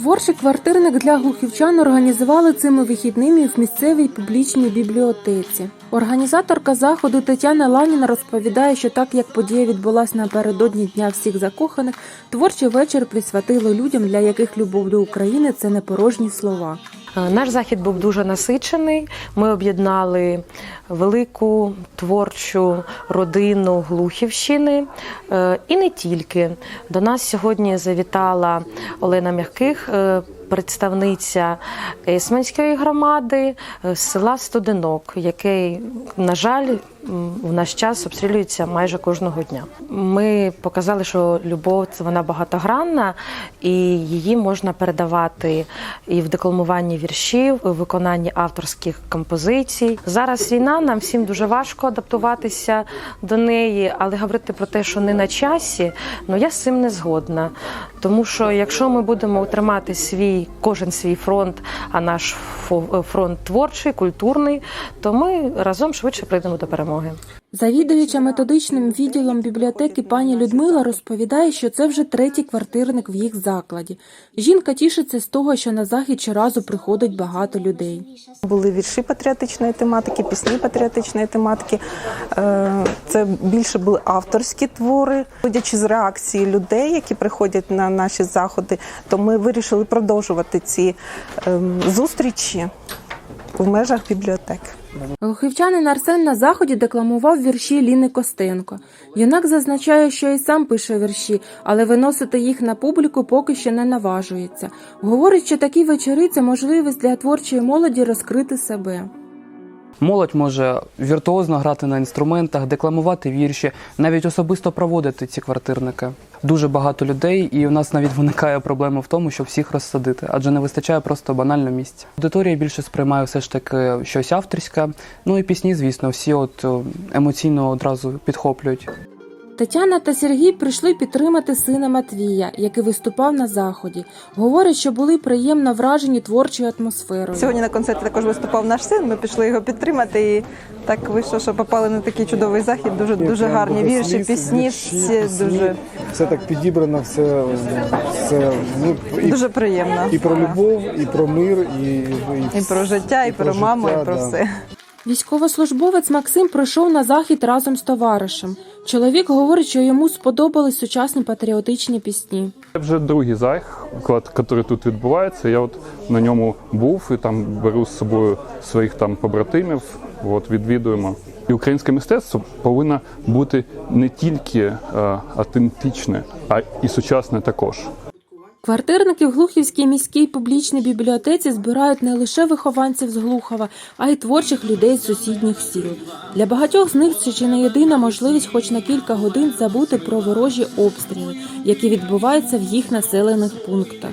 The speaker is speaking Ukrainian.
Творчий квартирник для глухівчан організували цими вихідними в місцевій публічній бібліотеці. Організаторка заходу Тетяна Ланіна розповідає, що так як подія відбулася напередодні Дня всіх закоханих, творчий вечір присвятили людям, для яких любов до України це не порожні слова. Е, Наш захід був дуже насичений. Ми об'єднали велику творчу родину Глухівщини е, і не тільки. До нас сьогодні завітала Олена Мягких, е, представниця есманської громади села Студенок, який, на жаль, в наш час обстрілюється майже кожного дня. Ми показали, що любов це вона багатогранна, і її можна передавати і в декламуванні віршів, і в виконанні авторських композицій. Зараз війна, нам всім дуже важко адаптуватися до неї, але говорити про те, що не на часі, ну я з цим не згодна. Тому що якщо ми будемо тримати свій кожен свій фронт, а наш фронт творчий, культурний, то ми разом швидше прийдемо до перемоги. Завідуюча методичним відділом бібліотеки пані Людмила розповідає, що це вже третій квартирник в їх закладі. Жінка тішиться з того, що на захід щоразу приходить багато людей. Були вірші патріотичної тематики, пісні патріотичної тематики. Е, Це більше були авторські твори. Судячи з реакції людей, які приходять на наші заходи, то ми вирішили продовжувати ці ем, зустрічі в межах бібліотек. Глухівчанин Арсен на заході декламував вірші Ліни Костенко. Юнак зазначає, що і сам пише вірші, але виносити їх на публіку поки що не наважується. Говорить, що такі вечори це можливість для творчої молоді розкрити себе. Молодь може віртуозно грати на інструментах, декламувати вірші, навіть особисто проводити ці квартирники. Дуже багато людей, і у нас навіть виникає проблема в тому, щоб всіх розсадити, адже не вистачає просто банально місця. Аудиторія більше сприймає все ж таки щось авторське. Ну і пісні, звісно, всі от е, емоційно одразу підхоплюють. Тетяна та Сергій прийшли підтримати сина Матвія, який виступав на заході. Говорять, що були приємно вражені творчою атмосферою. Сьогодні на концерті також виступав наш син. Ми пішли його підтримати. І так вийшло, що попали на такий чудовий захід. Дуже дуже гарні вірші, пісні. Всі дуже все так підібрано, все, все ну, і, дуже приємно. і про любов, і про мир, і, і, І про життя, і, про, маму, життя, і про да. все. Військовослужбовець Максим прийшов на захід разом з товаришем. Чоловік говорить, що йому сподобались сучасні патріотичні пісні. Це вже другий захід, який тут відбувається. Я от на ньому був і там беру з собою своїх там побратимів. От відвідуємо. І українське мистецтво повинно бути не тільки е, автентичне, а і сучасне також. Квартирники в Глухівській міській публічній бібліотеці збирають не лише вихованців з Глухова, а й творчих людей з сусідніх сіл. Для багатьох з них це чи не єдина можливість хоч на кілька годин забути про ворожі обстріли, які відбуваються в їх населених пунктах.